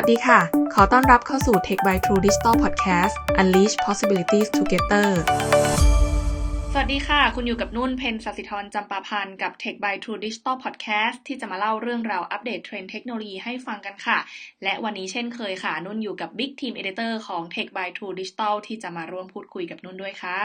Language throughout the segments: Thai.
วัสดีค่ะ ขอต้อนรับเข้าสู่ Tech by True Digital Podcast Unleash Possibilities Together สวัสดีค่ะ คุณอยู่กับนุ่นเพนสัสิธรจำปาพันธ์กับ Tech by True Digital Podcast ที่จะมาเล่าเรื่องราวอัปเดตเทรนด์เทคโนโลยีให้ฟังกันค่ะ และวันนี้เช่นเคยค่ะ นุ่นอยู่กับ Big Team Editor ของ Tech by True Digital ที่จะมาร่วมพูดคุยกับนุ่นด้วยค่ะ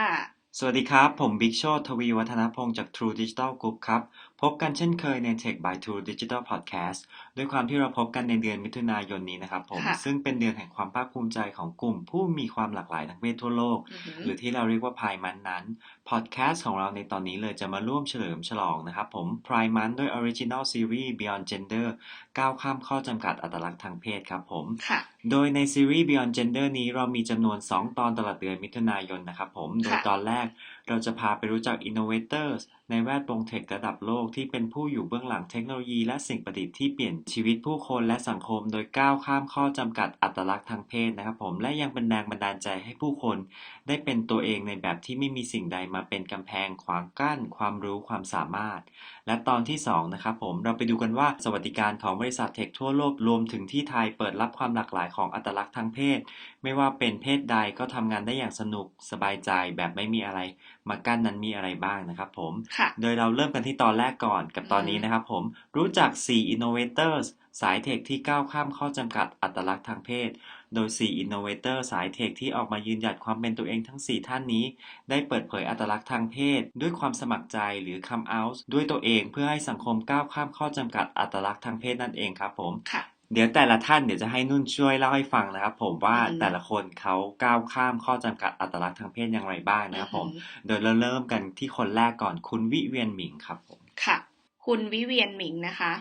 สวัสดีครับ ผมบิ๊กโชตทวีวัฒนพงศ์จาก True Digital Group ครับ พบกันเช่นเคยใน Tech by True Digital Podcast ด้วยความที่เราพบกันในเดือนมิถุนายนนี้นะครับผมค่ะซึ่งเป็นเดือนแห่งความภาคภูมิใจของกลุ่มผู้มีความหลากหลายทางเพศทั่วโลกอือหือหรือที่เราเรียกว่าพายมันนั้น พอดแคสต์ของเราในตอนนี้เลยจะมาร่วมเฉลิมฉลองนะครับผมพายมันด้วย Original Series Beyond Gender ก้าวข้ามข้อจำกัดอัตลักษณ์ทางเพศครับผมค่ะโดยในซีรีส์ Beyond Gender นี้เรามีจำนวน 2 ตอนตลอดเดือนมิถุนายนนะครับผม โดยตอนแรกเราจะพาไปรู้จัก Innovators ในแวดวงเทคระดับโลกที่เป็นผู้อยู่เบื้องหลังเทคโนโลยีและสิ่งประดิษฐ์ที่เปลี่ยนชีวิตผู้คนและสังคมโดยก้าวข้ามข้อจำกัดอัตลักษณ์ทางเพศนะครับผมและยังเป็นแรงบันดาลใจให้ผู้คน ได้เป็นตัวเองในแบบที่ไม่มีสิ่งใดมาเป็นกำแพงขวางกั้น ความรู้ความสามารถ และตอนที่ 2 นะครับผมเราไปดูกันว่าสวัสดิการของบริษัทเทคทั่วโลกรวมถึงที่ไทยเปิดรับความหลากหลายของอัตลักษณ์ทางเพศ ไม่ว่าเป็นเพศใดก็ทำงานได้อย่างสนุกสบายใจแบบไม่มีอะไรมากั้นนั้นมีอะไรบ้างนะครับผมค่ะโดยเราเริ่มกันที่ตอนแรกก่อนกับตอนนี้นะครับผมรู้จัก 4 innovators สายเทคที่ก้าวข้ามข้อจำกัดอัตลักษณ์ทางเพศ โดย4 innovator สายเทคที่ออกมายืนหยัดความเป็นตัวเองทั้ง 4 ท่านนี้ ได้เปิดเผยอัตลักษณ์ทางเพศ ด้วยความสมัครใจหรือ come out ด้วยตัวเองเพื่อให้สังคมก้าวข้ามข้อจำกัดอัตลักษณ์ทางเพศนั่นเองครับผมค่ะเดี๋ยวแต่ละท่านเดี๋ยวจะให้นุ่นช่วยเล่าให้ฟังนะครับผมว่าอืมแต่ละคนเขาก้าวข้ามข้อจำกัดอัตลักษณ์ทางเพศอย่างไรบ้างนะครับผมอือหือโดยเราเริ่มกันที่คนแรกก่อนคุณวิเวียนหมิงครับผม ค่ะ คุณวิเวียนหมิงนะคะ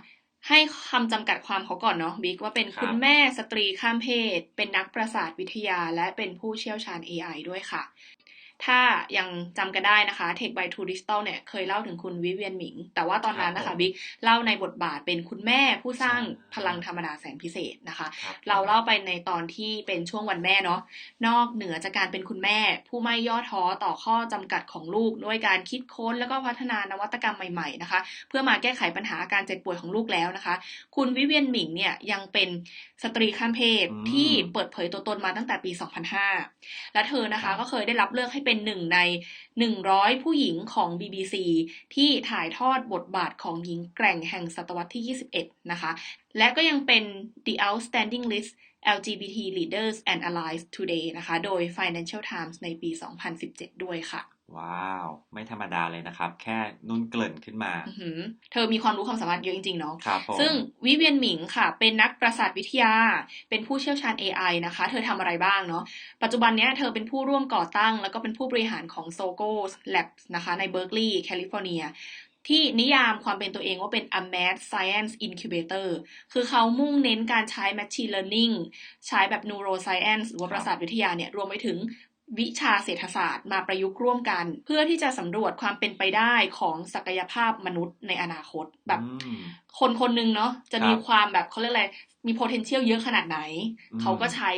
ให้คำจำกัดความเขาก่อนเนาะบิ๊กว่าเป็นครับคุณแม่สตรีข้ามเพศ เป็นนักประสาทวิทยาและเป็นผู้เชี่ยวชาญ AI ด้วยค่ะ ถ้ายังจำกันได้นะคะ Tech by True Digital เนี่ยเคยเล่าถึงคุณวิเวียนหมิง แต่ว่าตอนนั้นนะคะบิ๊กเล่าในบทบาทเป็นคุณแม่ผู้สร้างพลังธรรมดาแสนพิเศษนะคะครับเราเล่าไปในตอนที่เป็นช่วงวันแม่เนาะนอกเหนือจากการเป็นคุณแม่ ผู้ไม่ย่อท้อต่อข้อจำกัดของลูก ด้วยการคิดค้นแล้วก็พัฒนานวัตกรรมใหม่ๆนะคะ เพื่อมาแก้ไขปัญหาอาการเจ็บป่วยของลูกแล้วนะคะ คุณวิเวียนหมิงเนี่ยยังเป็นสตรีข้ามเพศอืมที่เปิดเผยตัวตนมาตั้งแต่ปี 2005 และเธอนะคะครับก็เคยได้รับเลือกให้เป็นหนึ่งใน 100 ผู้หญิงของ BBC ที่ถ่ายทอดบทบาทของหญิงแกร่งแห่งศตวรรษที่ 21 นะคะ และก็ยังเป็น The Outstanding List LGBT Leaders and Allies Today นะคะ โดย Financial Times ในปี 2017 ด้วยค่ะ ว้าว ไม่ธรรมดาเลยนะครับ แค่นุ่นเกริ่นขึ้นมาอื้อหือเธอมีความรู้ความสามารถเยอะจริง ๆ เนาะครับผมซึ่งวิเวียนหมิงค่ะ เป็นนักประสาทวิทยา เป็นผู้เชี่ยวชาญ AI นะคะ เธอทำอะไรบ้างเนาะปัจจุบันเนี้ยเธอเป็นผู้ร่วมก่อตั้ง แล้วก็เป็นผู้บริหารของ Sogo Labs นะคะ ในเบ r ร์กลีย์แคลิฟอร์เนียที่นิยามความเป็นตัวเองว่าเป็น a mad science incubator คือเขามุ่งเน้นการใช้ machine learning ใช้แบบ neuroscience หรือว่าประสาทวิทยาเนี่ย รวมไปถึง วิชาเศรษฐศาสตร์มาประยุกต์ร่วมกัน เพื่อที่จะสำรวจความเป็นไปได้ของศักยภาพมนุษย์ในอนาคตแบบอืมคนคนหนึ่งเนาะจะมีครับความแบบเขาเรียกอะไรมี potential เยอะขนาดไหนอืมเขาก็ใช้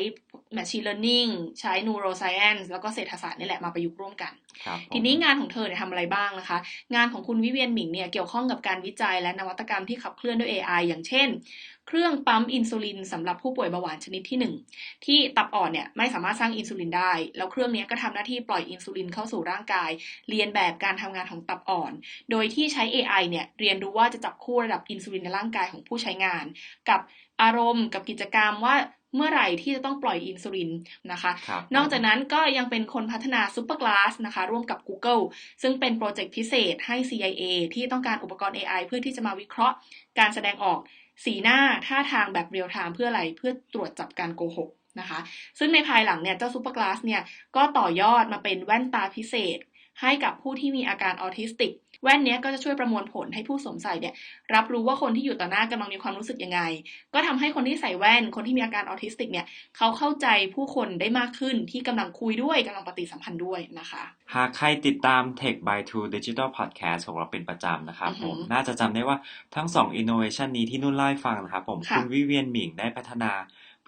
machine learning ใช้ neuroscience แล้วก็เศรษฐศาสตร์นี่แหละมาประยุกต์ร่วมกันครับผมทีนี้งานของเธอเนี่ยทำอะไรบ้างนะคะ งานของคุณวิเวียนหมิงเนี่ยเกี่ยวข้องกับการวิจัยและนวัตกรรมที่ขับเคลื่อนด้วย AI อย่างเช่น เครื่องปั๊มอินซูลินสำหรับผู้ป่วยเบาหวานชนิดที่ 1 ที่ตับอ่อนเนี่ยไม่สามารถสร้างอินซูลินได้ แล้วเครื่องเนี้ยก็ทำหน้าที่ปล่อยอินซูลินเข้าสู่ร่างกาย เรียนแบบการทำงานของตับอ่อน โดยที่ใช้ AI เนี่ยเรียนรู้ว่าจะจับคู่ระดับอินซูลินในร่างกายของผู้ใช้งาน กับอารมณ์กับกิจกรรมว่าเมื่อไหร่ที่จะต้องปล่อยอินซูลินนะคะครับนอกจากนั้นก็ยังเป็นคนพัฒนา Super Glass นะคะ ร่วมกับ Google ซึ่งเป็นโปรเจกต์พิเศษให้ CIA ที่ต้องการอุปกรณ์ AI เพื่อที่จะมาวิเคราะห์การแสดงออก สีหน้าท่าทางแบบเรียลไทม์เพื่ออะไรเพื่อตรวจจับการโกหกนะคะ ซึ่งในภายหลังเนี่ยเจ้าซูเปอร์กลาสเนี่ยก็ต่อยอดมาเป็นแว่นตาพิเศษให้กับผู้ที่มีอาการออทิสติก แว่นเนี้ยก็จะช่วยประมวลผลให้ผู้สวมใส่เนี่ยรับรู้ว่าคนที่อยู่ต่อหน้ากำลังมีความรู้สึกยังไง ก็ทำให้คนที่ใส่แว่น คนที่มีอาการออทิสติกเนี่ยเขาเข้าใจผู้คนได้มากขึ้นที่กำลังคุยด้วยกำลังปฏิสัมพันธ์ด้วยนะคะ หากใครติดตาม Tech by True Digital Podcast ของเราเป็นประจำนะครับอือหืผอมน่าจะจำได้ว่าทั้ง2 innovation นี้ที่นุ่นเล่าให้ฟังนะครับผมค่ะคุณวิเวียนหมิงได้พัฒนา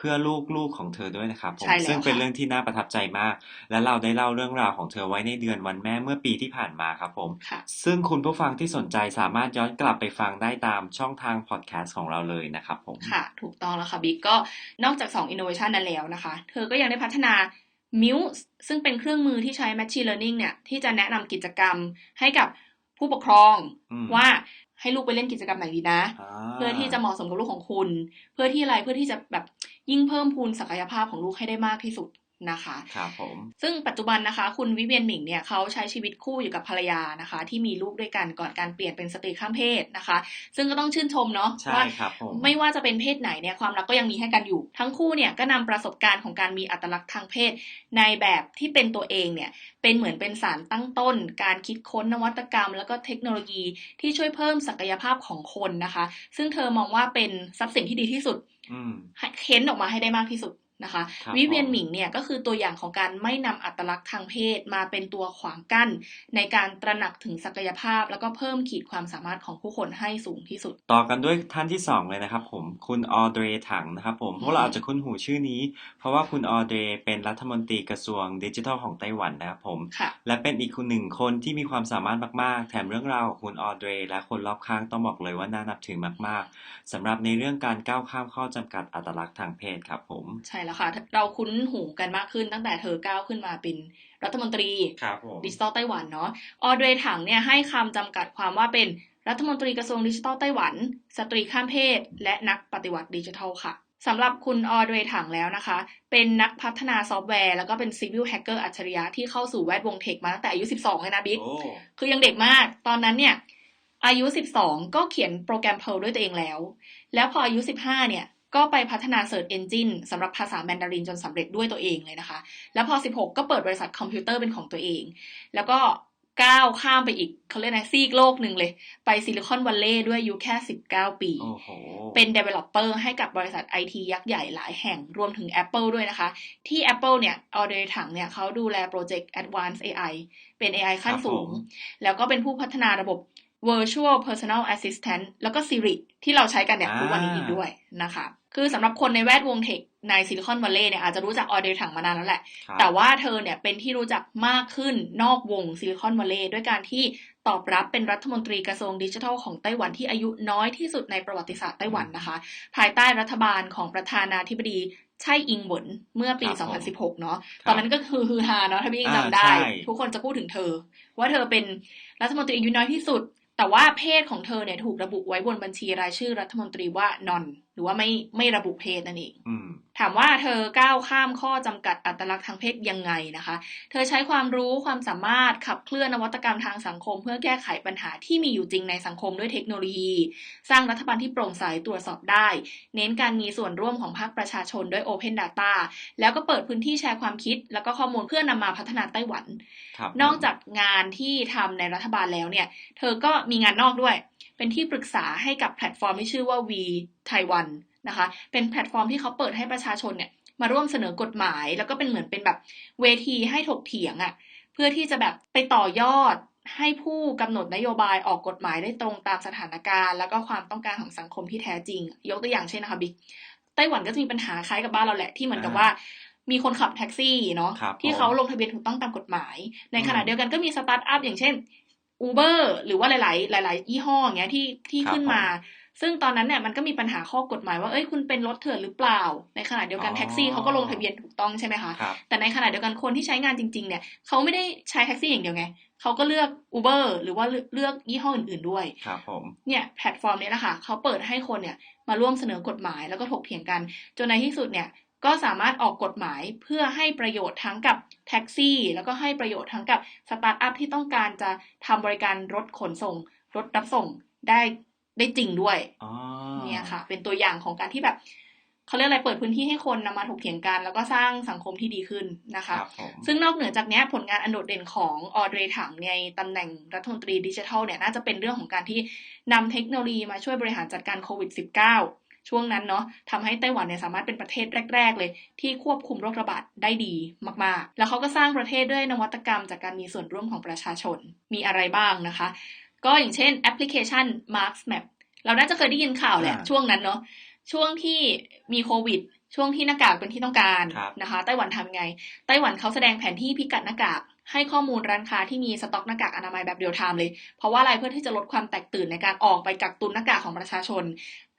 พื่อลูกๆของเธอด้วยนะครับผมใช่แล้วซึ่งเป็นค่ะเรื่องที่น่าประทับใจมาก และเราได้เล่าเรื่องราวของเธอไว้ในเดือนวันแม่เมื่อปีที่ผ่านมาครับผมค่ะซึ่งคุณผู้ฟังที่สนใจสามารถย้อนกลับไปฟังได้ตามช่องทางพอดแคสต์ของเราเลยนะครับผม ค่ะ ถูกต้องแล้วค่ะบิ๊กก็นอกจาก 2 innovation นั้นแล้วนะคะ เธอก็ยังได้พัฒนา Muse ซึ่งเป็นเครื่องมือที่ใช้ Machine Learning เนี่ย ที่จะแนะนำกิจกรรมให้กับผู้ปกครองอืมว่าให้ลูกไปเล่นกิจกรรมไหนดีนะอ่าเพื่อที่จะเหมาะสมกับลูกของคุณ เพื่อที่อะไรเพื่อที่จะแบบ ยิ่งเพิ่มพูนศักยภาพของลูกให้ได้มากที่สุดนะคะครับผมซึ่งปัจจุบันนะคะ คุณวิเวียนหมิงเนี่ยเขาใช้ชีวิตคู่อยู่กับภรรยานะคะ ที่มีลูกด้วยกันก่อนการเปลี่ยนเป็นสตรีข้ามเพศนะคะ ซึ่งก็ต้องชื่นชมเนาะใช่ว่าครับผมไม่ว่าจะเป็นเพศไหนเนี่ยความรักก็ยังมีให้กันอยู่ ทั้งคู่เนี่ยก็นำประสบการณ์ของการมีอัตลักษณ์ทางเพศ ในแบบที่เป็นตัวเองเนี่ยเป็นเหมือนเป็นสารตั้งต้น การคิดค้นนวัตกรรม แล้วก็เทคโนโลยีที่ช่วยเพิ่มศักยภาพของคนนะคะ ซึ่งเธอมองว่าเป็นทรัพย์สินที่ดีที่สุดอืมให้ เค้นออกมาให้ได้มากที่สุด นะคะครับวิเวียนผมหมิงเนี่ยก็คือตัวอย่างของการไม่นำอัตลักษณ์ทางเพศมาเป็นตัวขวางกั้น ในการตระหนักถึงศักยภาพ แล้วก็เพิ่มขีดความสามารถของผู้คนให้สูงที่สุด ต่อกันด้วยท่านที่สองเลยนะครับผมคุณออเดรถังนะครับผมพวกเราอาจจะคุ้นหูชื่อนี้ เพราะว่าคุณออเดรเป็นรัฐมนตรีกระทรวงดิจิทัลของไต้หวันนะครับผมค่ะและเป็นอีกคนหนึ่งคนที่มีความสามารถมากๆ แถมเรื่องราวของคุณออเดรและคนรอบข้างต้องบอกเลยว่าน่านับถือมาก ๆสำหรับในเรื่องการก้าวข้ามข้อจำกัดอัตลักษณ์ทางเพศครับผมใช่แล้วค่ะ เราคุ้นหูกันมากขึ้นตั้งแต่เธอก้าวขึ้นมาเป็นรัฐมนตรีครับผมดิจิทัลไต้หวันเนาะออเดรถังเนี่ยให้คำจำกัดความว่าเป็นรัฐมนตรีกระทรวงดิจิทัลไต้หวัน สตรีข้ามเพศ และนักปฏิวัติดิจิทัลค่ะสำหรับคุณออเดรถังแล้วนะคะ เป็นนักพัฒนาซอฟต์แวร์ แล้วก็เป็นซีวิลแฮกเกอร์อัจฉริยะที่เข้าสู่แวดวงเทคมาตั้งแต่อายุ 12 เลยนะบิ๊กโอ้คือยังเด็กมาก ตอนนั้นเนี่ยอายุ 12 ก็เขียนโปรแกรม Perl ด้วยตัวเองแล้ว แล้วพออายุ 15 เนี่ย ก็ไปพัฒนา Search Engine สำหรับภาษาแมนดารินจนสำเร็จด้วยตัวเองเลยนะคะ แล้วพอ 16 ก็เปิดบริษัทคอมพิวเตอร์เป็นของตัวเอง แล้วก็ก้าวข้ามไปอีกเขาเรียกนะซีกโลกหนึ่งเลย ไปซิลิคอนวัลเลย์ด้วยอายุแค่ 19 ปีโอ้โหเป็น developer ให้กับบริษัทไอทียักษ์ใหญ่หลายแห่งรวมถึง Apple ด้วยนะคะ ที่ Apple เนี่ยออเดรถังเนี่ยเขาดูแลโปรเจกต์ Advanced AI เป็น AI ขั้นสูงครับผมแล้วก็เป็นผู้พัฒนาระบบ Virtual Personal Assistant แล้วก็ Siri ที่เราใช้กันเนี่ยอ่าทุกวันนี้อีกด้วยนะคะ คือสำหรับคนในแวดวงเทคในซิลิคอนวัลเลย์เนี่ยอาจจะรู้จักออเดรถังมานานแล้วแหละครับแต่ว่าเธอเนี่ยเป็นที่รู้จักมากขึ้นนอกวงซิลิคอนวัลเลย์ด้วยการที่ตอบรับเป็นรัฐมนตรีกระทรวงดิจิทัลของไต้หวันที่อายุน้อยที่สุดในประวัติศาสตร์ไต้หวันนะคะ ภายใต้รัฐบาลของประธานาธิบดีไช่อิงเหวินเมื่อปีครับผม2016 เนาะครับตอนนั้นก็คือฮือฮาเนาะถ้าพี่ยังอ่าจำได้ใช่ทุกคนจะพูดถึงเธอ ว่าเธอเป็นรัฐมนตรีอายุน้อยที่สุด แต่ว่าเพศของเธอเนี่ยถูกระบุไว้บนบัญชีรายชื่อรัฐมนตรีว่านอนหรือว่าไม่ไม่ระบุเพศนั่นเองอืมถามว่าเธอก้าวข้ามข้อจำกัดอัตลักษณ์ทางเพศยังไงนะคะ เธอใช้ความรู้ความสามารถขับเคลื่อนนวัตกรรมทางสังคม เพื่อแก้ไขปัญหาที่มีอยู่จริงในสังคมด้วยเทคโนโลยี สร้างรัฐบาลที่โปร่งใสตรวจสอบได้ เน้นการมีส่วนร่วมของภาคประชาชนด้วย Open Data แล้วก็เปิดพื้นที่แชร์ความคิด แล้วก็ข้อมูลเพื่อนำมาพัฒนาไต้หวันครับนอกจากงานที่ทำในรัฐบาลแล้วเนี่ย เธอก็มีงานนอกด้วย เป็นที่ปรึกษาให้กับแพลตฟอร์มที่ชื่อว่า V Taiwan นะคะ เป็นแพลตฟอร์มที่เขาเปิดให้ประชาชนเนี่ยมาร่วมเสนอกฎหมาย แล้วก็เป็นเหมือนเป็นแบบเวทีให้ถกเถียงอะ่ะเพื่อที่จะแบบไปต่อยอดให้ผู้กำหนดนโยบายออกกฎหมายได้ตรงตามสถานการณ์ แล้วก็ความต้องการของสังคมที่แท้จริง ยกตัวอย่างเช่นนะคะบิ๊กไต้หวันก็จะมีปัญหาคล้ายกับบ้านเราแหละที่เหมือนกับว่ามีคนขับแท็กซี่เนาะครับที่ผมเขาลงทะเบียนถูกต้องตามกฎหมาย ในขณะอืมเดียวกันก็มีสตาร์ทอัพอย่างเช่น Uber หรือว่าหลาย ๆ หลาย ๆ ยี่ห้ออย่างเงี้ยที่ที่ครับขึ้นมา ซึ่งตอนนั้นเนี่ยมันก็มีปัญหาข้อกฎหมายว่าเอ้ยคุณเป็นรถเถื่อนหรือเปล่า ในขณะเดียวกันอ๋อแท็กซี่เขาก็ลงทะเบียนถูกต้องใช่ไหมคะครับแต่ในขณะเดียวกันคนที่ใช้งานจริง ๆ เนี่ยเขาไม่ได้ใช้แท็กซี่อย่างเดียวไงเขาก็เลือก Uber หรือว่าเลือกเลือกยี่ห้ออื่น ๆ ด้วยครับผมเนี่ยแพลตฟอร์มนี้แหละค่ะเขาเปิดให้คนเนี่ยมาร่วมเสนอกฎหมายแล้วก็ถกเถียงกัน จนในที่สุดเนี่ย ก็สามารถออกกฎหมายเพื่อให้ประโยชน์ทั้งกับแท็กซี่ แล้วก็ให้ประโยชน์ทั้งกับสตาร์ทอัพที่ต้องการจะทำบริการรถขนส่ง รถรับส่งได้ได้จริงด้วยอ๋อเนี่ยค่ะ เป็นตัวอย่างของการที่แบบเขาเรียกอะไรเปิดพื้นที่ให้คนนำมาถกเถียงกัน แล้วก็สร้างสังคมที่ดีขึ้นนะคคะรับผมซึ่งนอกเหนือจากเนี้ยผลงานอันโดดเด่นของออเดรถังในตำแหน่งรัฐมนตรีดิจิทัลเนี่ยน่าจะเป็นเรื่องของการที่นำเทคโนโลยีมาช่วยบริหารจัดการโควิด -19 ช่วงนั้นเนาะทำให้ไต้หวันเนี่ยสามารถเป็นประเทศแรก ๆ เลย ที่ควบคุมโรคระบาดได้ดีมากๆ แล้วเขาก็สร้างประเทศด้วยนวัตกรรมจากการมีส่วนร่วมของประชาชนมีอะไรบ้างนะคะ ก็อย่างเช่นแอปพลิเคชัน Marks Map เราน่าจะเคยได้ยินข่าวแหละช่วงนั้นเนาะช่วงที่มีโควิดช่วงที่หน้ากากเป็นที่ต้องการครับนะคะ ไต้หวันทำไง ไต้หวันเขาแสดงแผนที่พิกัดหน้ากาก ให้ข้อมูลร้านค้าที่มีสต็อกหน้ากากอนามัยแบบเรียลไทม์เลย เพราะว่าอะไรเพื่อที่จะลดความแตกตื่นในการออกไปกักตุนหน้ากากของประชาชน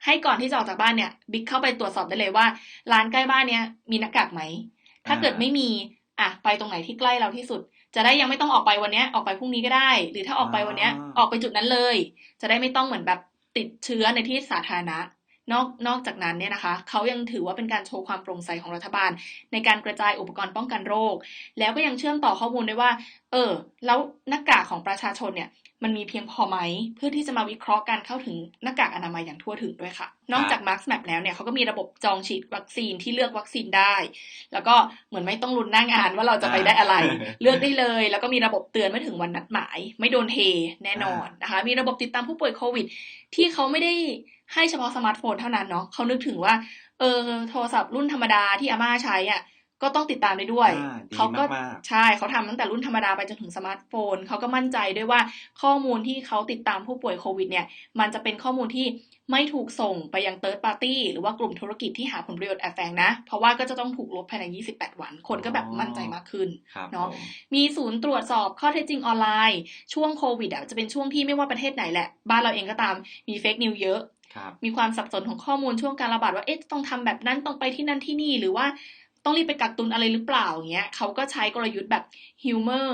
ให้ก่อนที่จะออกจากบ้านเนี่ย บิ๊กเข้าไปตรวจสอบได้เลยว่า ร้านใกล้บ้านเนี้ยมีหน้ากากไหม ถ้าเกิดไม่มีอะไปตรงไหนที่ใกล้เราที่สุด จะได้ยังไม่ต้องออกไปวันเนี้ยออกไปพรุ่งนี้ก็ได้ หรือถ้าออกไปวันเนี้ยอ่าออกไปจุดนั้นเลย จะได้ไม่ต้องเหมือนแบบติดเชื้อในที่สาธารณะนอกนอกจากนั้นเนี่ยนะคะเขายังถือว่าเป็นการโชว์ความโปร่งใสของรัฐบาล ในการกระจายอุปกรณ์ป้องกันโรค แล้วก็ยังเชื่อมต่อข้อมูลด้วยว่า เออ แล้วหน้ากากของประชาชนเนี่ย มันมีเพียงพอไหม เพื่อที่จะมาวิเคราะห์การเข้าถึงหน้ากากอนามัยอย่างทั่วถึงด้วยค่ะ นอกจาก Max Map แล้วเนี่ยเขาก็มีระบบจองฉีดวัคซีนที่เลือกวัคซีนได้ แล้วก็เหมือนไม่ต้องลุ้นหน้างานว่าเราจะไปได้อะไร เลือกได้เลย แล้วก็มีระบบเตือนเมื่อถึงวันนัดหมาย ไม่โดนเทแน่นอนนะคะ มีระบบติดตามผู้ป่วยโควิด ที่เขาไม่ได้ให้เฉพาะสมาร์ทโฟนเท่านั้นเนาะเขานึกถึงว่าเออโทรศัพท์รุ่นธรรมดาที่อาม่าใช้อะ ก็ต้องติดตามได้ด้วยอ่าดีเขาก็มากๆใช่เขาทำตั้งแต่รุ่นธรรมดาไปจนถึงสมาร์ทโฟน เขาก็มั่นใจด้วยว่าข้อมูลที่เขาติดตามผู้ป่วยโควิดเนี่ย มันจะเป็นข้อมูลที่ไม่ถูกส่งไปยัง third party หรือว่ากลุ่มธุรกิจที่หาผลประโยชน์แอบแฝงนะ เพราะว่าก็จะต้องถูกลบภายใน 28 วัน คนก็แบบมั่นใจมากขึ้นครับเนาะผมมีศูนย์ตรวจสอบข้อเท็จจริงออนไลน์ ช่วงโควิดอะจะเป็นช่วงที่ไม่ว่าประเทศไหนแหละ บ้านเราเองก็ตามมีเฟกนิวเยอะครับมีความสับสนของข้อมูลช่วงการระบาดว่าเอ๊ะต้องทำแบบนั้นต้องไปที่นั่นที่นี่หรือว่า ต้องรีบไปกักตุนอะไรหรือเปล่าอย่างเงี้ยเขาก็ใช้กลยุทธ์แบบ humor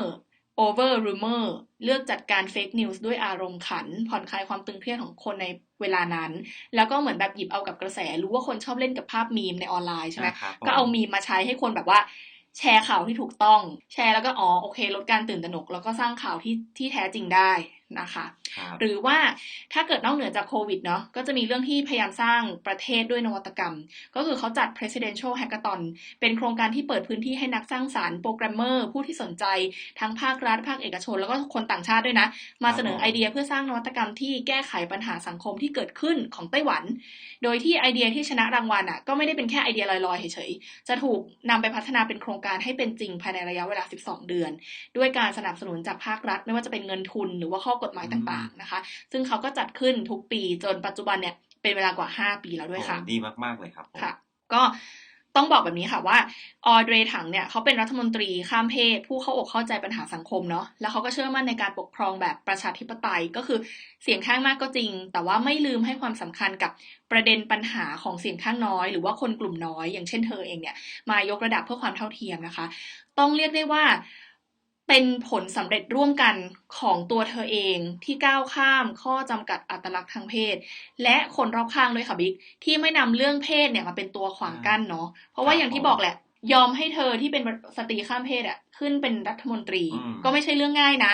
over rumor เลือกจัดการ fake news ด้วยอารมณ์ขัน ผ่อนคลายความตึงเครียดของคนในเวลานั้น แล้วก็เหมือนแบบหยิบเอากับกระแส รู้ว่าคนชอบเล่นกับภาพมีมในออนไลน์ใช่ไหมครับผมก็เอามีมมาใช้ให้คนแบบว่าแชร์ข่าวที่ถูกต้อง แชร์แล้วก็อ๋อโอเค ลดการตื่นตระหนก แล้วก็สร้างข่าวที่ที่แท้จริงได้ นะคะครับหรือว่าถ้าเกิดนอกเหนือจากโควิดเนาะก็จะมีเรื่องที่พยายามสร้างประเทศด้วยนวัตกรรม ก็คือเขาจัด presidential hackathon เป็นโครงการที่เปิดพื้นที่ให้นักสร้างสารรค์โปรแกรมเมอร์ผู้ที่สนใจทั้งภาครัฐภาคเอกชน แล้วก็คนต่างชาติด้วยนะ มาเสนอไอเดียเพื่อสร้างนวัตกรรมที่แก้ไขปัญหาสังคมที่เกิดขึ้นของไต้หวัน โดยที่ไอเดียที่ชนะรางวัลอะก็ไม่ได้เป็นแค่ไอเดียลอยๆเฉยๆจะถูกนำไปพัฒนาเป็นโครงการให้เป็นจริงภายในระยะเวลา 12 เดือน ด้วยการสนับสนุนจากภาครัฐ ไม่ว่าจะเป็นเงินทุนหรือว่าข้อกฎหมายต่างๆนะคะ ซึ่งเขาก็จัดขึ้นทุกปีจนปัจจุบันเนี่ยเป็นเวลากว่า 5 ปีแล้วด้วยค่ะโอ้ดีมาก ๆ เลยครับผมค่ะ ก็ต้องบอกแบบนี้ค่ะว่าออเดรถังเนี่ยเขาเป็นรัฐมนตรีข้ามเพศ ผู้เข้าอกเข้าใจปัญหาสังคมเนาะแล้วเขาก็เชื่อมั่นในการปกครองแบบประชาธิปไตยก็คือเสียงข้างมากก็จริง แต่ว่าไม่ลืมให้ความสำคัญกับประเด็นปัญหาของเสียงข้างน้อย หรือว่าคนกลุ่มน้อย อย่างเช่นเธอเองเนี่ยมายกระดับเพื่อความเท่าเทียมนะคะ ต้องเรียกได้ว่า เป็นผลสำเร็จร่วมกันของตัวเธอเองที่ก้าวข้ามข้อจำกัดอัตลักษณ์ทางเพศ และคนรอบข้างด้วยค่ะบิ๊กที่ไม่นำเรื่องเพศเนี่ยมาเป็นตัวขวางกั้นเนาะเพราะว่าครับอย่างที่บอกแหละ ยอมให้เธอที่เป็นสตรีข้ามเพศอะขึ้นเป็นรัฐมนตรีอืมก็ไม่ใช่เรื่องง่ายนะ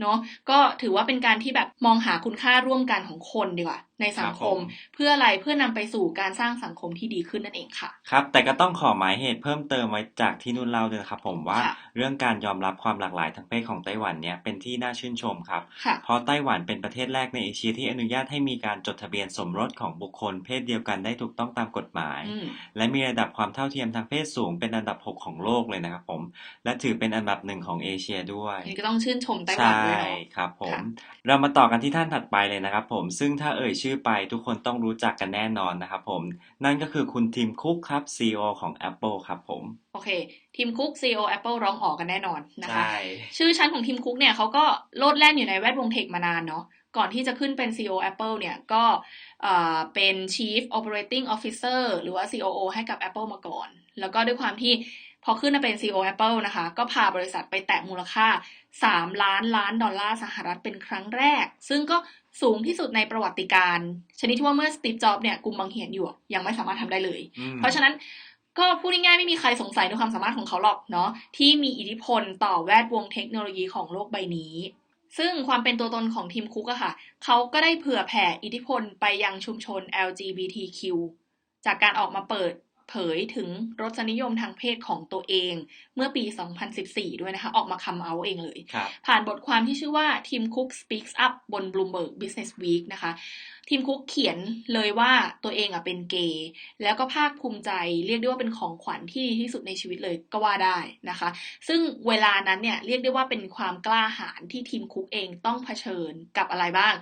เนาะก็ถือว่าเป็นการที่แบบมองหาคุณค่าร่วมกันของคนดีกว่า ในสังคม เพื่ออะไรเพื่อนำไปสู่การสร้างสังคมที่ดีขึ้นนั่นเองค่ะ ครับ แต่ก็ต้องขอหมายเหตุเพิ่มเติมไว้จากที่นุ่นเล่าด้วยนะครับ ผมว่าค่ะเรื่องการยอมรับความหลากหลายทางเพศของไต้หวันเนี่ยเป็นที่น่าชื่นชมครับค่ะเพราะไต้หวันเป็นประเทศแรกในเอเชียที่อนุญาตให้มีการจดทะเบียนสมรสของบุคคลเพศเดียวกันได้ถูกต้องตามกฎหมายอืมและมีระดับความเท่าเทียมทางเพศสูงเป็นอันดับ 6 ของโลกเลยนะครับผม และถือเป็นอันดับหนึ่งของเอเชียด้วยอันนี้ก็ต้องชื่นชมไต้หวันใช่ด้วยเนาะครับผมค่ะเรามาต่อกันที่ท่านถัดไปเลยนะครับผมซึ่งถ้าเอ่ยชื่อไปทุกคนต้องรู้จักกันแน่นอนนะครับผม นั่นก็คือคุณทีมคุกครับ CEO ของ Apple ครับผม โอเค ทีมคุก CEO Apple ร้องออกกันแน่นอนนะคะใช่ชื่อชั้นของทีมคุกเนี่ยเขาก็โลดแล่นอยู่ในแวดวงเทคมานานเนาะก่อนที่จะขึ้นเป็น CEO Apple เนี่ยก็เอ่อเป็น Chief Operating Officer หรือว่า COO ให้กับ Apple มาก่อน แล้วก็ด้วยความที่พอขึ้นมาเป็น CEO Apple นะคะ ก็พาบริษัทไปแตะมูลค่า 3 ล้านล้านดอลลาร์สหรัฐเป็นครั้งแรก ซึ่งก็ สูงที่สุดในประวัติการณ์ชนิดที่ว่าเมื่อสตีฟจ็อบเนี่ยกุมบังเหียนอยู่อะยังไม่สามารถทำได้เลยอืมเพราะฉะนั้นก็พูดง่ายๆไม่มีใครสงสัยในความสามารถของเขาหรอกเนาะที่มีอิทธิพลต่อแวดวงเทคโนโลยีของโลกใบนี้ ซึ่งความเป็นตัวตนของทีมคุกอะค่ะ เขาก็ได้เผื่อแผ่อิทธิพลไปยังชุมชน LGBTQ จากการออกมาเปิด เผยถึงรสนิยมทางเพศของตัวเอง เมื่อปี 2014 ด้วยนะคะ ออกมาคำเอาเองเลยครับผ่านบทความที่ชื่อว่า Tim Cook Speaks Up บน Bloomberg Business Week นะคะทีมคุกเขียนเลยว่าตัวเองอะเป็นเกย์แล้วก็ภาคภูมิใจเรียกได้ว่าเป็นของขวัญที่ดีที่สุดในชีวิตเลยก็ว่าได้นะคะ ซึ่งเวลานั้นเนี่ยเรียกได้ว่าเป็นความกล้าหาญที่ทีมคุกเองต้องเผชิญกับอะไรบ้าง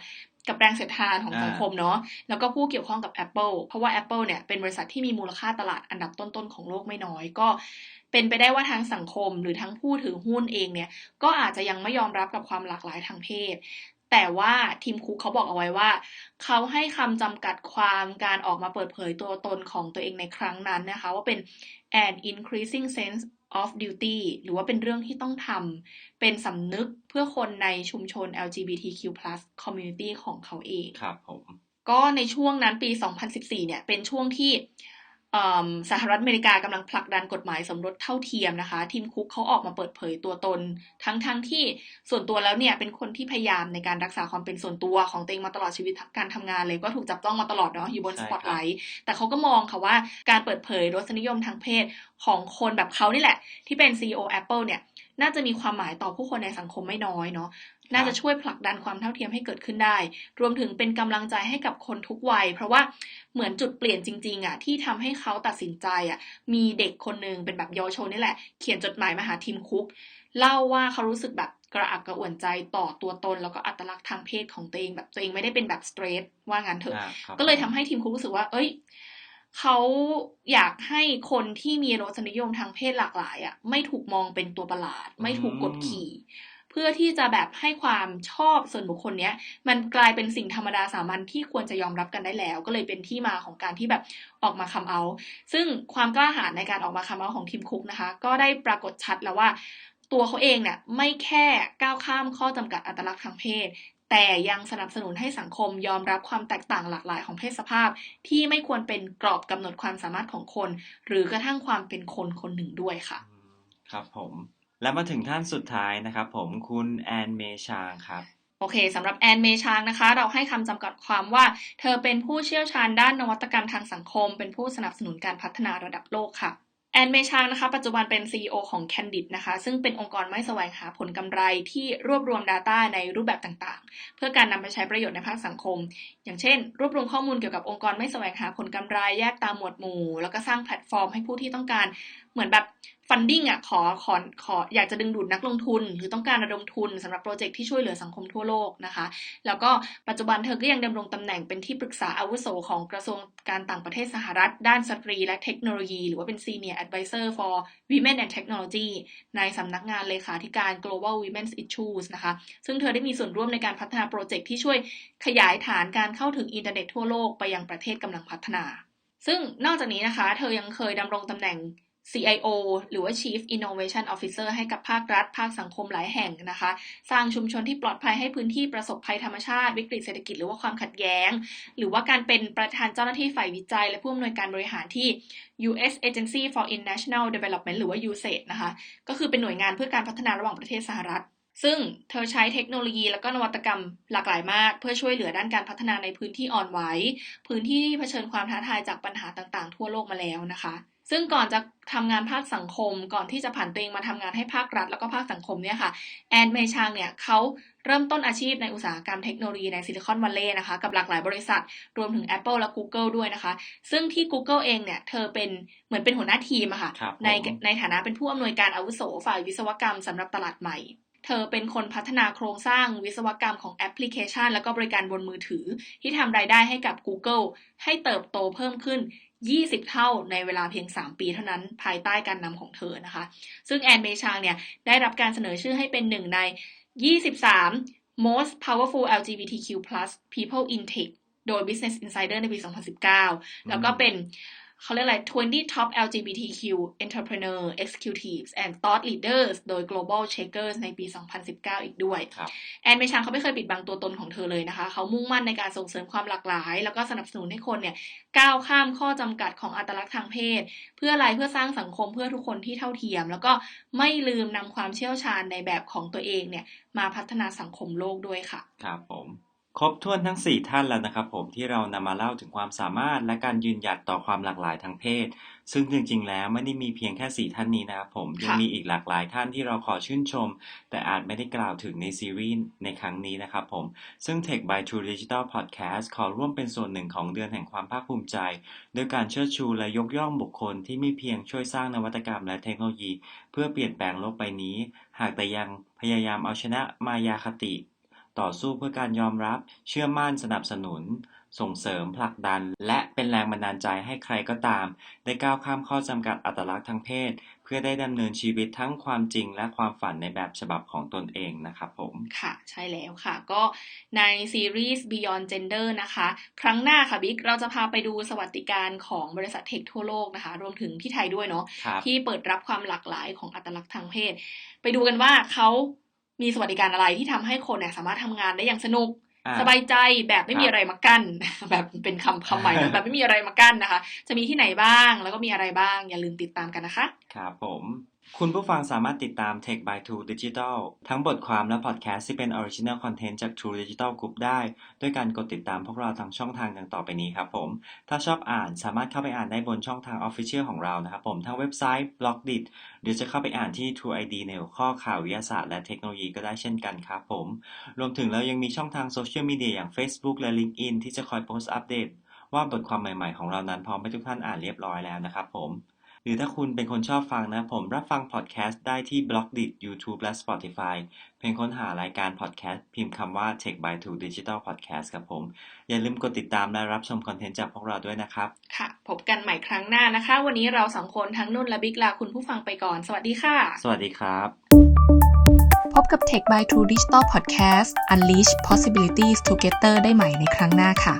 กับแรงเสียดทานของอ่าสังคมเนาะแล้วก็ผู้เกี่ยวข้องกับ Apple เพราะว่า Apple เนี่ยเป็นบริษัทที่มีมูลค่าตลาดอันดับต้นๆของโลกไม่น้อย ก็เป็นไปได้ว่าทั้งสังคมหรือทั้งผู้ถือหุ้นเองเนี่ยก็อาจจะยังไม่ยอมรับกับความหลากหลายทางเพศ แต่ว่าทีมคุกเขาบอกเอาไว้ว่า เขาให้คำจำกัดความการออกมาเปิดเผยตัวตนของตัวเองในครั้งนั้นนะคะ ว่าเป็น an increasing sense of duty หรือว่าเป็นเรื่องที่ต้องทำเป็นสำนึกเพื่อคนในชุมชน LGBTQ+ community ของเขาเอง ครับผม ก็ในช่วงนั้นปี 2014 เนี่ย เป็นช่วงที่เอิ่ม สหรัฐอเมริกากำลังผลักดันกฎหมายสมรสเท่าเทียมนะคะ ทีมคุกเขาออกมาเปิดเผยตัวตน ทั้งทั้งที่ส่วนตัวแล้วเนี่ยเป็นคนที่พยายามในการรักษาความเป็นส่วนตัวของตัวเองมาตลอดชีวิตการทำงานเลยก็ถูกจับต้องมาตลอดเนาะอยู่บนใช่สครับปอตไลท์แต่เขาก็มองค่ะว่าการเปิดเผยรสนิยมทางเพศของคนแบบเขานี่แหละ ที่เป็น CEO Apple เนี่ยน่าจะมีความหมายต่อผู้คนในสังคมไม่น้อยเนาะ น่าจะช่วยผลักดันความเท่าเทียมให้เกิดขึ้นได้ รวมถึงเป็นกำลังใจให้กับคนทุกวัย เพราะว่าเหมือนจุดเปลี่ยนจริงๆอะที่ทำให้เขาตัดสินใจอะมีเด็กคนหนึ่งเป็นแบบเยาวชนนี่แหละ เขียนจดหมายมาหาทีมคุก เล่าว่าเขารู้สึกแบบกระอักกระอ่วนใจต่อตัวตน แล้วก็อัตลักษณ์ทางเพศของตัวเองแบบตัวเองไม่ได้เป็นแบบสเตรทว่างั้นเถอะอ่าครับก็เลยทำให้ทีมคุกรู้สึกว่า เอ้ยเขาอยากให้คนที่มีรสนิยมทางเพศหลากหลายอะไม่ถูกมองเป็นตัวประหลาด ไม่ถูกกดขี่เพื่อที่จะแบบให้ความชอบส่วนบุคคลเนี้ยมันกลายเป็นสิ่งธรรมดาสามัญที่ควรจะยอมรับกันได้แล้ว ก็เลยเป็นที่มาของการที่แบบออกมาคัมเอา ซึ่งความกล้าหาญในการออกมาคัมเอาของทีมคุกนะคะ ก็ได้ปรากฏชัดแล้วว่า ตัวเขาเองเนี่ยไม่แค่ก้าวข้ามข้อจำกัดอัตลักษณ์ทางเพศ แต่ยังสนับสนุนให้สังคมยอมรับความแตกต่างหลากหลายของเพศสภาพ ที่ไม่ควรเป็นกรอบกำหนดความสามารถของคน หรือกระทั่งความเป็นคนคนหนึ่งด้วยค่ะ ครับผม และมาถึงท่านสุดท้ายนะครับ ผมคุณแอนเมชางครับ โอเคสำหรับแอนเมชางนะคะ เราให้คำจำกัดความว่า เธอเป็นผู้เชี่ยวชาญด้านนวัตกรรมทางสังคม เป็นผู้สนับสนุนการพัฒนาระดับโลกค่ะแอนเมชางนะคะปัจจุบันเป็น CEO ของ Candid นะคะ ซึ่งเป็นองค์กรไม่แสวงหาผลกำไรที่รวบรวม Data ในรูปแบบต่างๆ เพื่อการนำไปใช้ประโยชน์ในภาคสังคม อย่างเช่น รวบรวมข้อมูลเกี่ยวกับองค์กรไม่แสวงหาผลกำไรแยกตามหมวดหมู่ แล้วก็สร้างแพลตฟอร์มให้ผู้ที่ต้องการ เหมือนแบบฟันดิ้งอะขอขอขออยากจะดึงดูดนักลงทุน หรือต้องการระดมทุนสำหรับโปรเจกต์ที่ช่วยเหลือสังคมทั่วโลกนะคะ แล้วก็ปัจจุบันเธอก็ยังดำรงตำแหน่งเป็นที่ปรึกษาอาวุโสของกระทรวงการต่างประเทศสหรัฐ ด้านสตรีและเทคโนโลยี หรือว่าเป็น Senior Advisor for Women and Technology ในสำนักงานเลขาธิการ Global Women's Issues นะคะ ซึ่งเธอได้มีส่วนร่วมในการพัฒนาโปรเจกต์ที่ช่วยขยายฐานการเข้าถึงอินเทอร์เน็ตทั่วโลกไปยังประเทศกำลังพัฒนาซึ่งนอกจากนี้นะคะ เธอยังเคยดำรงตำแหน่ง CIO หรือว่า Chief Innovation Officer ให้กับภาครัฐ ภาคสังคมหลายแห่งนะคะ สร้างชุมชนที่ปลอดภัยให้พื้นที่ประสบภัยธรรมชาติ วิกฤตเศรษฐกิจหรือว่าความขัดแย้ง หรือว่าการเป็นประธานเจ้าหน้าที่ฝ่ายวิจัย และผู้อำนวยการบริหารที่ U.S. Agency for International Development หรือว่า USAID นะคะ ก็คือเป็นหน่วยงานเพื่อการพัฒนาระหว่างประเทศสหรัฐ ซึ่งเธอใช้เทคโนโลยีและก็นวัตกรรมหลากหลายมาก เพื่อช่วยเหลือด้านการพัฒนาในพื้นที่อ่อนไหว พื้นที่ที่เผชิญความท้าทายจากปัญหาต่างๆ ทั่วโลกมาแล้วนะคะ ซึ่งก่อนจะทำงานภาคสังคม ก่อนที่จะผ่านตัวเองมาทำงานให้ภาครัฐ แล้วก็ภาคสังคมเนี่ยค่ะแอนเมชางเนี่ยเขาเริ่มต้นอาชีพในอุตสาหกรรมเทคโนโลยีในซิลิคอนวัลเลย์นะคะกับหลากหลายบริษัท รวมถึง Apple และ Google ด้วยนะคะ ซึ่งที่ Google เองเนี่ยเธอเป็นเหมือนเป็นหัวหน้าทีมอะค่ะครับผมในในฐานะเป็นผู้อำนวยการอาวุโสฝ่ายวิศวกรรมสำหรับตลาดใหม่ เธอเป็นคนพัฒนาโครงสร้างวิศวกรรมของแอปพลิเคชัน แล้วก็บริการบนมือถือ ที่ทำรายได้ให้กับ Google ให้เติบโตเพิ่มขึ้น 20 เท่าในเวลาเพียง 3 ปีเท่านั้นภายใต้การนำของเธอนะคะ ซึ่งแอนเมชางเนี่ยได้รับการเสนอชื่อให้เป็นหนึ่งใน 23 most powerful LGBTQ+ people in tech โดย Business Insider ในปี 2019 แล้วก็เป็น เขาเรียกอะไร 20 top LGBTQ entrepreneur executives and thought leaders โดย Global Checkers ในปี 2019 อีกด้วยครับแอนเมชางเขาไม่เคยปิดบังตัวตนของเธอเลยนะคะ เขามุ่งมั่นในการส่งเสริมความหลากหลาย แล้วก็สนับสนุนให้คนเนี่ยก้าวข้ามข้อจำกัดของอัตลักษณ์ทางเพศ เพื่ออะไรเพื่อสร้างสังคมเพื่อทุกคนที่เท่าเทียม แล้วก็ไม่ลืมนำความเชี่ยวชาญในแบบของตัวเองเนี่ยมาพัฒนาสังคมโลกด้วยค่ะ ครับผม ครบถ้วนทั้ง 4 ท่านแล้วนะครับผมที่เรานำมาเล่าถึงความสามารถและการยืนหยัดต่อความหลากหลายทางเพศ ซึ่งจริงๆ แล้วไม่ได้มีเพียงแค่ 4 ท่านนี้นะครับผมยังมีอีกหลากหลายท่านที่เราขอชื่นชม แต่อาจไม่ได้กล่าวถึงในซีรีส์ในครั้งนี้นะครับผม ซึ่ง Tech by True Digital Podcast ขอร่วมเป็นส่วนหนึ่งของเดือนแห่งความภาคภูมิใจโดยการเชิดชูและยกย่องบุคคลที่ไม่เพียงช่วยสร้างนวัตกรรมและเทคโนโลยี เพื่อเปลี่ยนแปลงโลกใบนี้ หากแต่ยังพยายามเอาชนะมายาคติ ต่อสู้เพื่อการยอมรับ เชื่อมั่นสนับสนุน ส่งเสริมผลักดัน และเป็นแรงบันดาลใจให้ใครก็ตาม ได้ก้าวข้ามข้อจำกัดอัตลักษณ์ทางเพศ เพื่อได้ดำเนินชีวิตทั้งความจริงและความฝันในแบบฉบับของตนเองนะครับผมค่ะ ใช่แล้วค่ะ ก็ในซีรีส์ Beyond Gender นะคะ ครั้งหน้าค่ะบิ๊กเราจะพาไปดูสวัสดิการของบริษัทเทคทั่วโลกนะคะ รวมถึงที่ไทยด้วยเนาะครับที่เปิดรับความหลากหลายของอัตลักษณ์ทางเพศ ไปดูกันว่าเขา มีสวัสดิการอะไรที่ทำให้คนเนี่ยสามารถทำงานได้อย่างสนุกอ่าสบายใจแบบไม่มีครับอะไรมากั้นแบบเป็นคำคำใหม่นะแบบไม่มีอะไรมากั้นนะคะ จะมีที่ไหนบ้างแล้วก็มีอะไรบ้างอย่าลืมติดตามกันนะคะ ครับผม คุณผู้ฟังสามารถติดตาม Tech by True Digital ทั้งบทความและพอดแคสต์ที่เป็น Original Content จาก True Digital Group ได้ ด้วยการกดติดตามพวกเราทางช่องทางดังต่อไปนี้ครับผม ถ้าชอบอ่านสามารถเข้าไปอ่านได้บนช่องทาง Official ของเรานะครับผมทั้งเว็บไซต์ b l o g d i t หรือจะเข้าไปอ่านที่ True ID ในหัวข้อข่าววิทยาศาสตร์และเทคโนโลยีก็ได้เช่นกันครับผม รวมถึงเรายังมีช่องทางโซเชียลมีเดียอย่าง Facebook และ LinkedIn ที่จะคอยโพสต์อัปเดตว่าบทความใหม่ๆ ของเรานั้นพร้อมให้ทุกท่านอ่านเรียบร้อยแล้วนะครับผม หรือถ้าคุณเป็นคนชอบฟังนะ ผมรับฟังพอดแคสต์ได้ที่ b l o g d i t YouTube และ Spotify เพียงค้นหารายการพอดแคสต์พิมพ์คำว่า Tech by Two Digital Podcast ครับผม อย่าลืมกดติดตามและรับชมคอนเทนต์จากพวกเราด้วยนะครับ ค่ะ พบกันใหม่ครั้งหน้านะคะ วันนี้เราสองคนทั้งนุ่นและบิ๊กลาคุณผู้ฟังไปก่อน สวัสดีค่ะ สวัสดีครับ พบกับ Tech by True Digital Podcast Unleash Possibilities Together ได้ใหม่ในครั้งหน้าค่ะ